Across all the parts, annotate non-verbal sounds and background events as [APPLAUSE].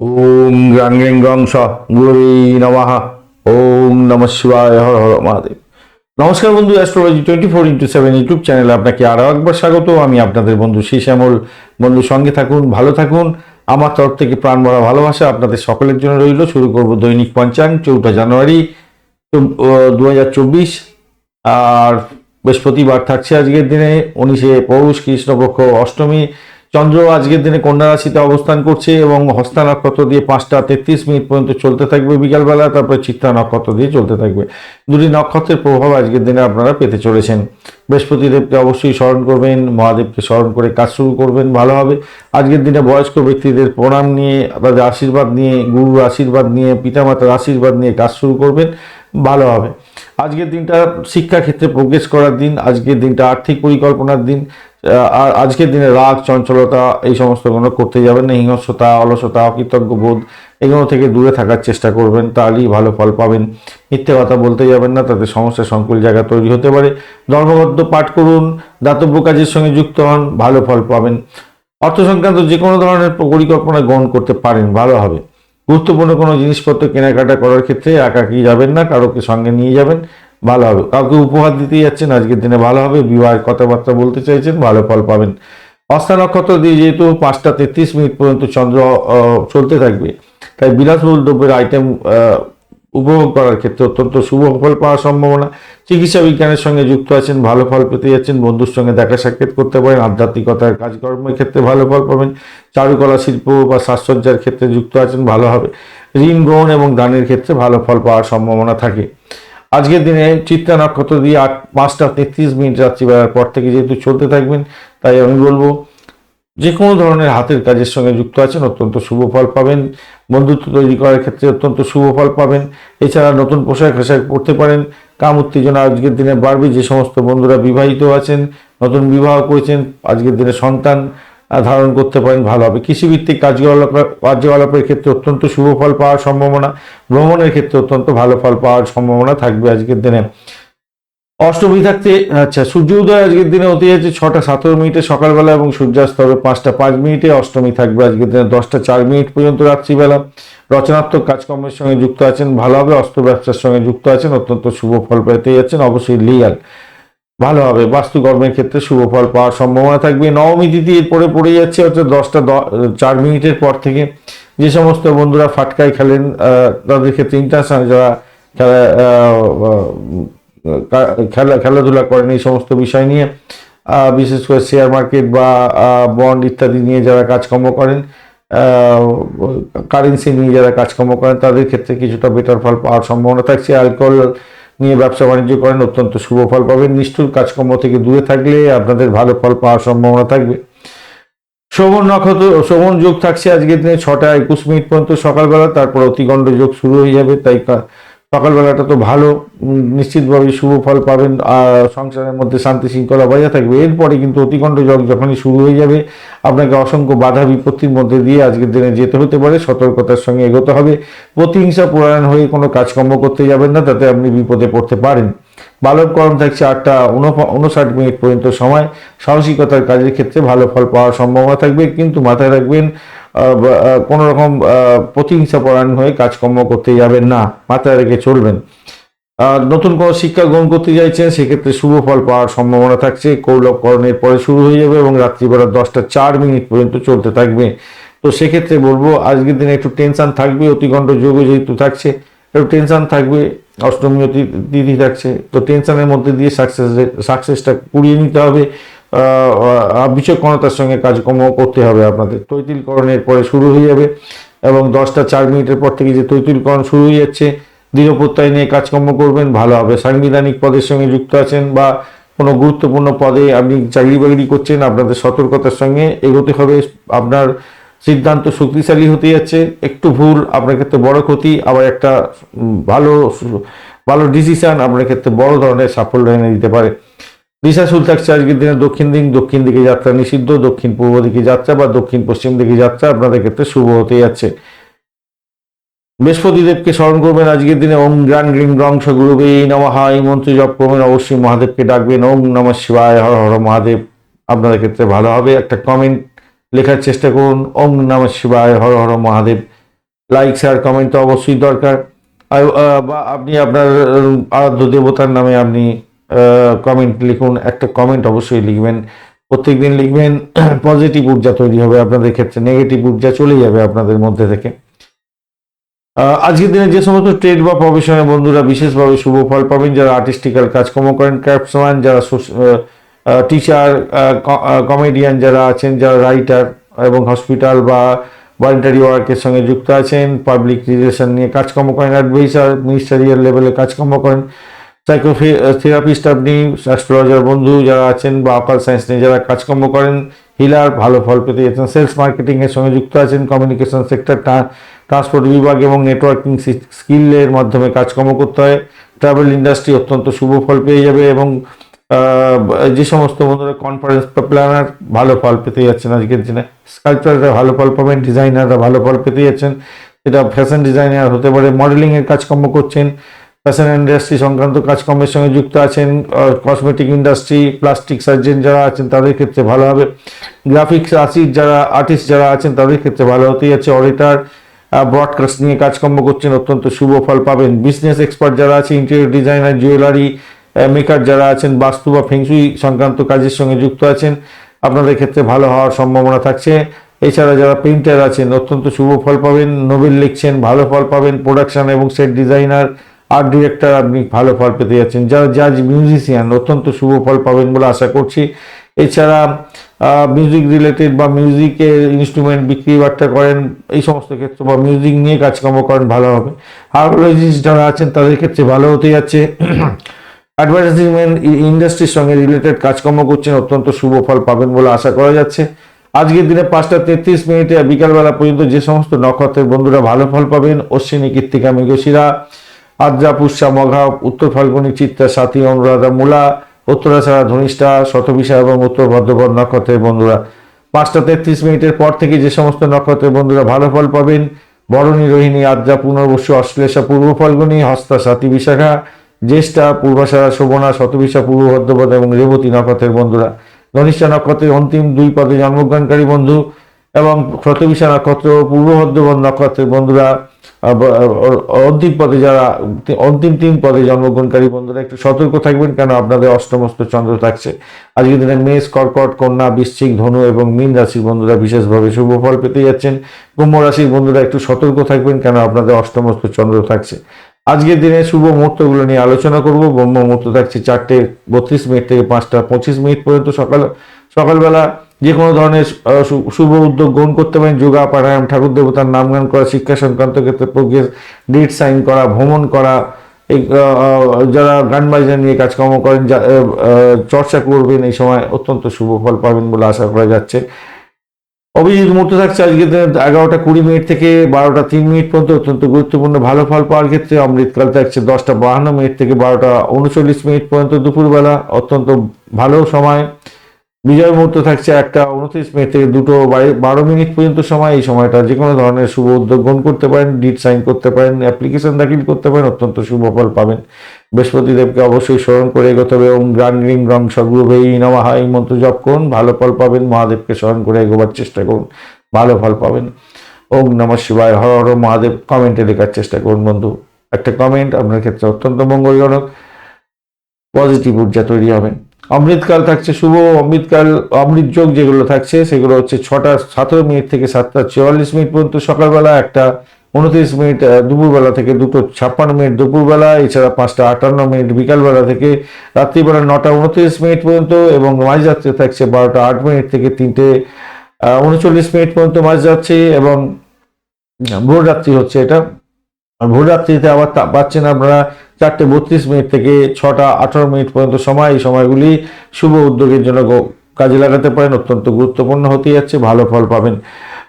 ওম গ্রাং গ্রিং গ্রং স গুরুবী নমঃ। ওম নম শিবায়, হর হর মহাদেব। নমস্কার বন্ধু astrology twenty four into seven YouTube চ্যানেলে আপনাকে আরও একবার স্বাগত। আমি আপনাদের বন্ধু শ্যামল বন্ধু, সঙ্গে থাকুন, ভালো থাকুন। আমার তরফ থেকে প্রাণ ভরা ভালোবাসা আপনাদের সকলের জন্য রইল। শুরু করব দৈনিক পঞ্চাঙ্গ চৌঠা জানুয়ারি দু হাজার চব্বিশ। আর বৃহস্পতিবার থাকছে আজকের দিনে, উনিশে পৌষ, কৃষ্ণপক্ষ, অষ্টমী। চন্দ্র আজকের দিনে কন্যা রাশিতে অবস্থান করছে এবং হস্তা নক্ষত্র দিয়ে পাঁচটা তেত্রিশ মিনিট পর্যন্ত চলতে থাকবে বিকালবেলা, তারপরে চিত্রা নক্ষত্র দিয়ে চলতে থাকবে। দুটি নক্ষত্রের প্রভাব আজকের দিনে আপনারা পেতে চলেছেন। বৃহস্পতিদেবকে অবশ্যই স্মরণ করবেন, মহাদেবকে স্মরণ করে কাজ শুরু করবেন, ভালো হবে। আজকের দিনে বয়স্ক ব্যক্তিদের প্রণাম নিয়ে তাদের আশীর্বাদ নিয়ে, গুরুর আশীর্বাদ নিয়ে, পিতামাতার আশীর্বাদ নিয়ে কাজ শুরু করবেন, ভালো হবে। আজকের দিনটা শিক্ষাক্ষেত্রে প্রোগ্রেস করার দিন, আজকের দিনটা আর্থিক পরিকল্পনার দিন। আর আজকের দিনে রাগ, চঞ্চলতা, এই সমস্ত কোনো করতে যাবেন না। হিংস্রতা, অলসতা অকৃতজ্ঞ বোধ এগুলো থেকে দূরে থাকার চেষ্টা করবেন তাহলেই ভালো ফল পাবেন। মিথ্যে কথা বলতে যাবেন না, তাতে সমস্যা, সংকুল জায়গা তৈরি হতে পারে। ধর্মবদ্ধ পাঠ করুন, দাতব্য কাজের সঙ্গে যুক্ত হন, ভালো ফল পাবেন। অর্থ সংক্রান্ত যে কোনো ধরনের পরিকল্পনা গ্রহণ করতে পারেন, ভালো হবে। গুরুত্বপূর্ণ কোনো জিনিসপত্র কেনাকাটা করার ক্ষেত্রে একাকি যাবেন না, কারোকে সঙ্গে নিয়ে যাবেন। ভালো হবে। কাউকে উপহার দিতে যাচ্ছেন, আজকের দিনে ভালো হবে। বিবাহের কথাবার্তা বলতে চাইছেন, ভালো ফল পাবেন। অস্তা নক্ষত্র দিয়ে যেহেতু পাঁচটা তেত্রিশ মিনিট পর্যন্ত চন্দ্র চলতে থাকবে, তাই বিলাসবহুল দ্রব্যের আইটেম উপভোগ করার ক্ষেত্রে অত্যন্ত শুভ ফল পাওয়ার সম্ভাবনা। চিকিৎসা বিজ্ঞানের সঙ্গে যুক্ত আছেন, ভালো ফল পেতে যাচ্ছেন, বন্ধুর সঙ্গে দেখা সাক্ষাৎ করতে পারেন, আধ্যাত্মিকতার কাজকর্মের ক্ষেত্রে ভালো ফল পাবেন, চারুকলা, শিল্প বা সাজসজ্জার ক্ষেত্রে যুক্ত আছেন, ভালো হবে। ঋণ, গ্রহণ এবং দানের ক্ষেত্রে ভালো ফল পাওয়ার সম্ভাবনা থাকে। আজকের দিনে চিত্রা নক্ষত্র দিয়ে আট পাঁচটা তেত্রিশ মিনিট রাত্রিবেলার পর থেকে যেহেতু চলতে থাকবেন, তাই আমি বলব যে কোনো ধরনের হাতের কাজের সঙ্গে যুক্ত আছেন, অত্যন্ত শুভ ফল পাবেন। বন্ধুত্ব তৈরি করার ক্ষেত্রে অত্যন্ত শুভ ফল পাবেন। এছাড়া নতুন পোশাক আশাক পরতে পারেন। কাম উত্তেজনা আজকের দিনে বাড়বে। যে সমস্ত বন্ধুরা বিবাহিত আছেন, নতুন বিবাহ করেছেন, আজকের দিনে সন্তান ধারণ করতে পারেন ভালো হবে। কৃষিভিত্তিক কার্যকলাপ কার্যকলাপের ক্ষেত্রে অত্যন্ত শুভ ফল পাওয়ার সম্ভাবনা, ভ্রমণের ক্ষেত্রে অত্যন্ত ভালো ফল পাওয়ার সম্ভাবনা থাকবে আজকের দিনে। অষ্টমী থাকতে আচ্ছা সূর্য উদয় আজকের দিনে হতে যাচ্ছে ছটা সতেরো মিনিটে সকালবেলা এবং সূর্যাস্ত হবে পাঁচটা পাঁচ মিনিটে। অষ্টমী থাকবে আজকের দিনে দশটা চার মিনিট পর্যন্ত রাত্রিবেলা। রচনাত্মক কাজকর্মের সঙ্গে যুক্ত আছেন, ভালো হবে অস্ত্র ব্যবসার সঙ্গে যুক্ত আছেন, অত্যন্ত শুভ ফল পেতে যাচ্ছেন, অবশ্যই লিয়াল। ভালো হবে। বাস্তুকর্মের ক্ষেত্রে শুভ ফল পাওয়ার সম্ভাবনা থাকবে। নবমী তিথি এরপরে পড়ে যাচ্ছে, অর্থাৎ দশটা চার মিনিটের পর থেকে। যে সমস্ত বন্ধুরা ফাটকায় খেলেন তাদের ক্ষেত্রে ইন্টারন্যাশনাল যারা খেলা খেলা, খেলাধুলা করেন, এই সমস্ত বিষয় নিয়ে বিশেষ করে শেয়ার মার্কেট বা বন্ড ইত্যাদি নিয়ে যারা কাজকর্ম করেন কারেন্সি নিয়ে যারা কাজকর্ম করেন, তাদের ক্ষেত্রে কিছুটা বেটার ফল পাওয়ার সম্ভাবনা থাকছে। অ্যালকোহল নিয়ে ব্যবসা বাণিজ্য করেন, অত্যন্ত শুভ ফল পাবেন। নিষ্ঠুর কাজকর্ম থেকে দূরে থাকলে আপনাদের ভালো ফল পাওয়ার সম্ভাবনা থাকবে। শ্রবণ নক্ষত্র শ্রবণ যোগ থাকছে আজকের দিনে ছটা একুশ মিনিট পর্যন্ত সকালবেলা, তারপর অতিগণ্ড যোগ শুরু হয়ে যাবে, তাই সকালবেলাটা তো ভালো নিশ্চিতভাবে শুভ ফল পাবেন সংসারের মধ্যে শান্তি শৃঙ্খলা বজায় থাকবে। এরপরে কিন্তু অতিগণ্ড যোগ যখনই শুরু হয়ে যাবে, আপনাকে অসংখ্য বাধা বিপত্তির মধ্যে দিয়ে আজকের দিনে যেতে হতে পারে, সতর্কতার সঙ্গে এগোতে হবে। প্রতিহিংসা পরায়ণ হয়ে কোনো কাজকর্ম করতে যাবেন না, তাতে আপনি বিপদে পড়তে পারেন। বালক করম থাকছে আটটা উনষাট মিনিট পর্যন্ত সময়। সাহসিকতার কাজের ক্ষেত্রে ভালো ফল পাওয়ার সম্ভাবনা থাকবে, কিন্তু মাথায় রাখবেন কোনো রকম আহ, প্রতিহিংসা পরায়ণ হয়ে কাজকর্ম করতে যাবেন না মাথায় রেখে চলবেন। নতুন কোনো শিক্ষা গ্রহণ করতে চাইছেন সেক্ষেত্রে শুভ ফল পাওয়ার সম্ভাবনা থাকছে। কৌলভকরণের পরে শুরু হয়ে যাবে এবং রাত্রিবেলা দশটা চার মিনিট পর্যন্ত চলতে থাকবে। তো সেক্ষেত্রে বলব আজকের দিনে একটু টেনশন থাকবে অতিগণ্ড যোগ যেহেতু থাকছে একটু টেনশন থাকবে অষ্টমী তিথি থাকছে। তো টেনশানের মধ্যে দিয়ে সাকসেস সাকসেসটা কুড়িয়ে নিতে হবে। বিচক্ষণতার সঙ্গে কাজকর্ম করতে হবে আপনাদের। তৈতিলকরণের পরে শুরু হয়ে যাবে এবং দশটা চার মিনিটের পর থেকে যে তৈতিলকরণ শুরু হয়ে যাচ্ছে দৃঢ় প্রত্যয় নিয়ে কাজকর্ম করবেন, ভালো হবে। সাংবিধানিক পদের সঙ্গে যুক্ত আছেন বা কোনো গুরুত্বপূর্ণ পদে আপনি চাকরি বাকরি করছেন, আপনাদের সতর্কতার সঙ্গে এগোতে হবে। আপনার সিদ্ধান্ত শক্তিশালী হতে যাচ্ছে। একটু ভুল আপনার ক্ষেত্রে বড় ক্ষতি, আবার একটা ভালো ভালো ডিসিশন আপনার ক্ষেত্রে বড় ধরনের সাফল্য এনে দিতে পারে। দিশাশুল থাকছে আজকের দিনে দক্ষিণ দিক, দক্ষিণ দিকে যাত্রা নিষিদ্ধ, দক্ষিণ পূর্ব দিকে যাত্রা বা দক্ষিণ পশ্চিম দিকে যাত্রা আপনাদের ক্ষেত্রে শুভ হতে যাচ্ছে। বৃহস্পতিদেবকে স্মরণ করবেন, আজকের দিনে ওম গ্রান গ্রিং গ্রং সগুরুবে নমঃ। এই মন্ত্র জপ করবেন, অবশ্যই মহাদেবকে ডাকবেন, ওম নম শিবায়, হর হর মহাদেব। আপনাদের ক্ষেত্রে ভালো হবে। একটা কমেন্ট লেখার চেষ্টা করুন, ওম নম শিবায়, Har Har Mahadev. Like, share, comment তো অবশ্যই দরকার। বা আপনি আপনার আরাধ্য দেবতার নামে আপনি কমেন্ট লিখুন, একটা কমেন্ট অবশ্যই লিখবেন। প্রত্যেকদিন লিখবেন [CLEARS THROAT] পজিটিভ ঊর্জা তৈরি হবে আপনাদের ক্ষেত্রে নেগেটিভ ঊর্জা চলে যাবে আপনাদের মধ্যে থেকে। আজকের দিনে যে সমস্ত ট্রেড বা প্রফেশনের বন্ধুরা বিশেষভাবে শুভ ফল পাবেন, যারা আর্টিস্টিক্যাল কাজকর্ম করেন ক্রাফটসম্যান যারা টিচার কমেডিয়ান যারা আছেন, যারা রাইটার এবং হসপিটাল বা ভলেন্টারি ওয়ার্কের সঙ্গে যুক্ত আছেন পাবলিক রিলেশন নিয়ে কাজকর্ম করেন অ্যাডভাইসার মিনিস্টারিয়াল লেভেলে কাজকর্ম করেন সাইকোথেরাপিস্ট আপনি অ্যাস্ট্রোলজার বন্ধু যারা আছেন বা অকাল সায়েন্স নিয়ে যারা কাজকর্ম করেন হিলার ভালো ফল পেতে যাচ্ছেন সেলস মার্কেটিংয়ের সঙ্গে যুক্ত আছেন কমিউনিকেশন সেক্টর ট্রান্সপোর্ট বিভাগ এবং নেটওয়ার্কিং স্কিলের মাধ্যমে কাজকর্ম করতে হয়। ট্রাভেল ইন্ডাস্ট্রি অত্যন্ত শুভ ফল পেয়ে যাবে এবং যে সমস্ত বন্ধুরা কনফারেন্স প্ল্যানার ভালো ফল পেতে যাচ্ছেন আজকের দিনে। স্কাল্পচাররা ভালো ফল পাবেন ডিজাইনাররা ভালো ফল পেতে যাচ্ছেন। এটা ফ্যাশন ডিজাইনার হতে পারে মডেলিংয়ের কাজকর্ম করছেন ফ্যাশন ইন্ডাস্ট্রি সংক্রান্ত কাজকর্মের সঙ্গে যুক্ত আছেন কসমেটিক ইন্ডাস্ট্রি প্লাস্টিক সার্জন যারা আছেন তাদের ক্ষেত্রে ভালো হবে। গ্রাফিক্স আর্টিস্ট যারা আর্টিস্ট যারা আছেন তাদের ক্ষেত্রে ভালো হতেই যাচ্ছে। অডিটার ব্রডকাস্ট নিয়ে কাজকর্ম করছেন, অত্যন্ত শুভ ফল পাবেন। বিজনেস এক্সপার্ট যারা আছে ইন্টেরিয়র ডিজাইনার জুয়েলারি মেকার যারা আছেন, বাস্তু বা ফেংসুই সংক্রান্ত কাজের সঙ্গে যুক্ত আছেন, আপনাদের ক্ষেত্রে ভালো হওয়ার সম্ভাবনা থাকছে। এছাড়া যারা পেইন্টার আছেন, অত্যন্ত শুভ ফল পাবেন, নোবেল লিখছেন, ভালো ফল পাবেন প্রোডাকশন এবং সেট ডিজাইনার আর্ট ডিরেক্টর আপনি ভালো ফল পেতে যাচ্ছেন। যারা জাজ মিউজিশিয়ান অত্যন্ত শুভ ফল পাবেন বলে আশা করছি। এছাড়া মিউজিক রিলেটেড বা মিউজিকের ইনস্ট্রুমেন্ট বিক্রি বার্তা করেন, এই সমস্ত ক্ষেত্রে বা মিউজিক নিয়ে কাজকর্ম করেন, ভালো হবে। আর্কোলজিস্ট যারা আছেন, তাদের ক্ষেত্রে ভালো হতে যাচ্ছে। অ্যাডভার্টাইজমেন্ট ইন্ডাস্ট্রির সঙ্গে রিলেটেড কাজকর্ম করছেন, অত্যন্ত শুভ ফল পাবেন বলে আশা করা যাচ্ছে। আজকের দিনে পাঁচটা তেত্রিশ মিনিটে বিকালবেলা পর্যন্ত যে সমস্ত নক্ষত্রের বন্ধুরা ভালো ফল পাবেন, অশ্বিনী, কৃত্তিকা, মৃগশিরা আদ্রা পুষ্যা মঘা উত্তর ফাল্গুনী চিত্রা সাথী অনুরাধা মূলা উত্তরাছাড়া ধনিষ্ঠা শতবিশা এবং উত্তর ভদ্রপদ নক্ষত্রের বন্ধুরা। পাঁচটা তেত্রিশ মিনিটের পর থেকে যে সমস্ত নক্ষত্রের বন্ধুরা ভালো ফল পাবেন, বরণী রোহিণী আদ্রা পুনর্বসু, অশ্লেষা, পূর্ব ফাল্গুনী, হস্তা সাথী বিশাখা, জ্যেষ্ঠা, পূর্বাশারা, শোভনা শতবিশা পূর্ব ভদ্রপদ এবং রেবতী নক্ষত্রের বন্ধুরা। ধনিষ্ঠা নক্ষত্রের অন্তিম দুই পদে জন্মগ্রহণকারী বন্ধু এবং শতবিশা নক্ষত্র পূর্ব ভদ্রপদ নক্ষত্রের বন্ধুরা অন্তিম পদে যারা, অন্তিম তিন পদে জন্মগ্রহণকারী বন্ধুরা, একটু সতর্ক থাকবেন কেন আপনাদের অষ্টমস্ত চন্দ্র থাকছে। আজকের দিনে মেষ, কর্কট, কন্যা, বৃশ্চিক, ধনু এবং মীন রাশির বন্ধুরা বিশেষভাবে শুভ ফল পেতে যাচ্ছেন। কুম্ভ রাশির বন্ধুরা একটু সতর্ক থাকবেন কেন আপনাদের অষ্টমস্ত চন্দ্র থাকছে। আজকের দিনে শুভ মুহূর্তগুলো নিয়ে আলোচনা করব। ব্রহ্ম মুহূর্ত থাকছে চারটে বত্রিশ মিনিট থেকে পাঁচটা পঁচিশ মিনিট পর্যন্ত সকাল, সকালবেলা যে কোনো ধরনের শুভ উদ্যোগ গ্রহণ করতে পারেন। যোগা প্রাণায়াম ঠাকুর দেবতার নাম গান করা, শিক্ষা সংক্রান্ত ক্ষেত্রে প্রজ্ঞের ডেট সাইন করা, ভ্রমণ করা, এই যারা গান বাজনা নিয়ে কাজকর্ম করেন চর্চা করবেন, এই সময় অত্যন্ত শুভ ফল পাবেন বলে আশা করা যাচ্ছে। অভিজিৎ মুহূর্ত থাকছে আজকে এগারোটা কুড়ি মিনিট থেকে বারোটা তিন মিনিট পর্যন্ত অত্যন্ত গুরুত্বপূর্ণ, ভালো ফল পাওয়ার ক্ষেত্রে অমৃতকাল থাকছে দশটা বাহান্ন মিনিট থেকে বারোটা উনচল্লিশ মিনিট পর্যন্ত দুপুরবেলা, অত্যন্ত ভালো সময়। বিজয় মুহূর্ত থাকছে একটা উনত্রিশ মিনিট থেকে দুটো বারো মিনিট পর্যন্ত সময়। এই সময়টা যে কোনো ধরনের শুভ উদ্যোগ গ্রহণ করতে পারেন ডিট সাইন করতে পারেন অ্যাপ্লিকেশন দাখিল করতে পারেন, অত্যন্ত শুভ ফল পাবেন। বৃহস্পতি দেবকে অবশ্যই স্মরণ করে এগোতে হবে। ওম গ্রান গ্রিং রং সগুরুভেই নমাহা এই মন্ত্র জপ করুন, ভালো ফল পাবেন। মহাদেবকে স্মরণ করে এগোবার চেষ্টা করুন, ভালো ফল পাবেন। ওম নম শিবায়, হর হর মহাদেব কমেন্টে লেখার চেষ্টা করুন বন্ধু। একটা কমেন্ট আপনার ক্ষেত্রে অত্যন্ত মঙ্গলজনক পজিটিভ ঊর্জা তৈরি হবে। অমৃতকাল থাকছে শুভ, অমৃতকাল, অমৃত যোগ যেগুলো থাকছে, সেগুলো হচ্ছে ছটা, সতেরো মিনিট থেকে সাতটা, চুয়াল্লিশ মিনিট পর্যন্ত সকালবেলা, একটা উনত্রিশ মিনিট দুপুরবেলা থেকে দুটো ছাপ্পান্ন মিনিট দুপুরবেলা, এছাড়া পাঁচটা আটান্ন মিনিট বিকালবেলা থেকে রাত্রিবেলা নটা উনত্রিশ মিনিট পর্যন্ত এবং মাঝ মাঝরাত্রে থাকছে বারোটা আট মিনিট থেকে তিনটে উনচল্লিশ মিনিট পর্যন্ত মাঝ যাচ্ছে এবং ভোর রাত্রি হচ্ছে এটা। আর ভোর রাত্রিতে আবার পাচ্ছেন আপনারা চারটে বত্রিশ মিনিট থেকে ছটা আঠারো মিনিট পর্যন্ত সময়। এই সময়গুলি শুভ উদ্যোগের জন্য কাজে লাগাতে পারেন। অত্যন্ত গুরুত্বপূর্ণ হতে যাচ্ছে, ভালো ফল পাবেন।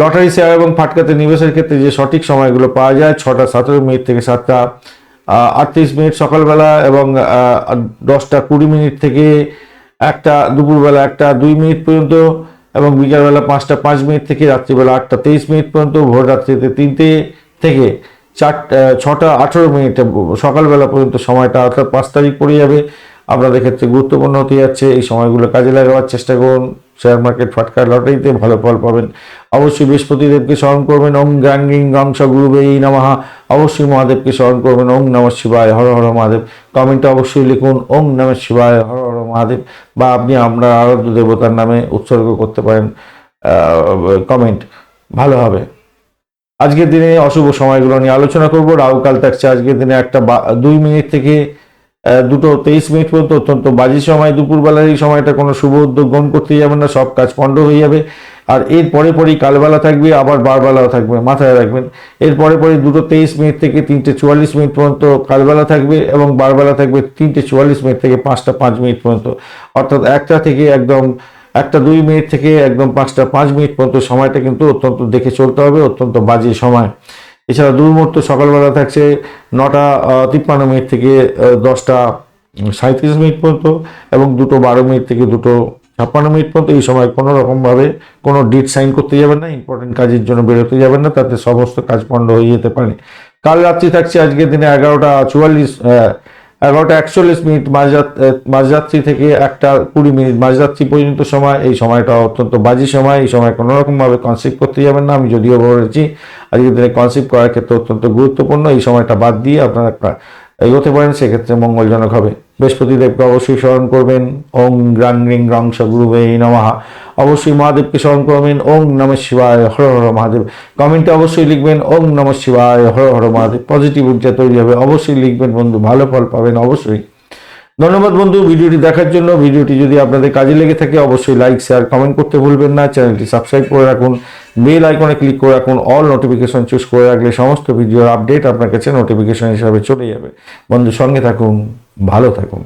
লটারি, শেয়ার এবং ফাটকাতে নিবেশের ক্ষেত্রে যে সঠিক সময়গুলো পাওয়া যায়, ছটা সতেরো মিনিট থেকে সাতটা আটত্রিশ মিনিট সকালবেলা এবং দশটা কুড়ি মিনিট থেকে একটা, দুপুরবেলা একটা, দুই মিনিট পর্যন্ত এবং বিকালবেলা পাঁচটা পাঁচ মিনিট থেকে রাত্রিবেলা আটটা তেইশ মিনিট পর্যন্ত, ভোর রাত্রিতে তিনটে থেকে চার ছটা, আঠেরো মিনিটে, সকালবেলা পর্যন্ত সময়টা অর্থাৎ পাঁচ তারিখ পড়ে যাবে। আপনাদের ক্ষেত্রে গুরুত্বপূর্ণ হতে যাচ্ছে, এই সময়গুলো কাজে লাগাবার চেষ্টা করুন। শেয়ার মার্কেট, ফাটকা, লটারিতে ভালো ফল পাবেন। অবশ্যই বৃহস্পতিদেবকে স্মরণ করবেন। ওং গ্রাঙ্গিং গংস গুরুবে এই নামাহা অবশ্যই মহাদেবকে স্মরণ করবেন। ওং নম শিবায় হর হর মহাদেব। কমেন্টে অবশ্যই লিখুন, ওং নম শিবায় হর হর মহাদেব। বা আপনি আমরা আরাধ্য দেবতার নামে উৎসর্গ করতে পারেন কমেন্ট। ভালো হবে। আজকের দিনে অশুভ সময়গুলো নিয়ে আলোচনা করব। রাহুকাল থাকছে আজকের দিনে একটা দুই মিনিট থেকে দুটো তেইশ মিনিট পর্যন্ত অত্যন্ত বাজে সময়। দুপুরবেলার এই সময়টা কোনো শুভ উদ্যোগ গ্রহণ করতে যাবেন না, সব কাজ পণ্ড হয়ে যাবে। আর এর পরে পরেই কালবেলা থাকবে, আবার বারবেলাও থাকবে, মাথায় রাখবেন। এর পরে পরে দুটো তেইশ মিনিট থেকে তিনটে চুয়াল্লিশ মিনিট পর্যন্ত কালবেলা থাকবে এবং বারবেলা থাকবে তিনটে চুয়াল্লিশ মিনিট থেকে পাঁচটা পাঁচ মিনিট পর্যন্ত। অর্থাৎ একটা থেকে একদম একটা দুই মিনিট থেকে একদম পাঁচটা, পাঁচ মিনিট পর্যন্ত সময়টা কিন্তু অত্যন্ত দেখে চলতে হবে, অত্যন্ত বাজে সময়। এছাড়া দুর্মুহূর্ত সকালবেলা থাকছে নটা তিপ্পান্ন মিনিট থেকে দশটা সাঁত্রিশ মিনিট পর্যন্ত এবং দুটো বারো মিনিট থেকে দুটো ছাপ্পান্ন মিনিট পর্যন্ত। এই সময় কোনো রকমভাবে কোনো ডিট সাইন করতে যাবেন না ইম্পর্টেন্ট কাজের জন্য বেরোতে যাবেন না, তাতে সমস্ত কাজ পণ্ড হয়ে যেতে পারে। কাল রাত্রি থাকছে আজকের দিনে এগারোটা চুয়াল্লিশ এগারোটা একচল্লিশ মিনিট মাঝরাত মাঝরাত্রি থেকে একটা কুড়ি মিনিট মাঝরাত্রি পর্যন্ত সময়। এই সময়টা অত্যন্ত বাজি সময়। এই সময় কোনোরকমভাবে কনসিভ করতে যাবেন না। আমি যদিও বলেছি, আজকের দিনে কনসিভ করার ক্ষেত্রে অত্যন্ত গুরুত্বপূর্ণ। এই সময়টা বাদ দিয়ে আপনারা এগোতে পারেন, সেক্ষেত্রে মঙ্গলজনক হবে। বৃহস্পতিদেবকে অবশ্যই স্মরণ করবেন। ওং গ্রাং রিং রং সগুরুবে নমাহা অবশ্যই মহাদেবকে স্মরণ করবেন। ওং নম শিবায় হর হর মহাদেব। কমেন্টে অবশ্যই লিখবেন, ওং নম শিবায় হর হর মহাদেব। পজিটিভ ঊর্জা তৈরি হবে। অবশ্যই লিখবেন, বন্ধু, ভালো ফল পাবেন অবশ্যই। ধন্যবাদ বন্ধু ভিডিওটি দেখার জন্য। ভিডিওটি যদি আপনাদের কাজে লেগে থাকে, অবশ্যই লাইক, শেয়ার, কমেন্ট করতে ভুলবেন না। চ্যানেলটি সাবস্ক্রাইব করে রাখুন। বেল আইকনে ক্লিক করে রাখুন। অল নোটিফিকেশন চুজ করে রাখলে সমস্ত ভিডিওর আপডেট আপনার কাছে নোটিফিকেশন হিসাবে চলে যাবে। বন্ধু, সঙ্গে থাকুন, ভালো থাকুন।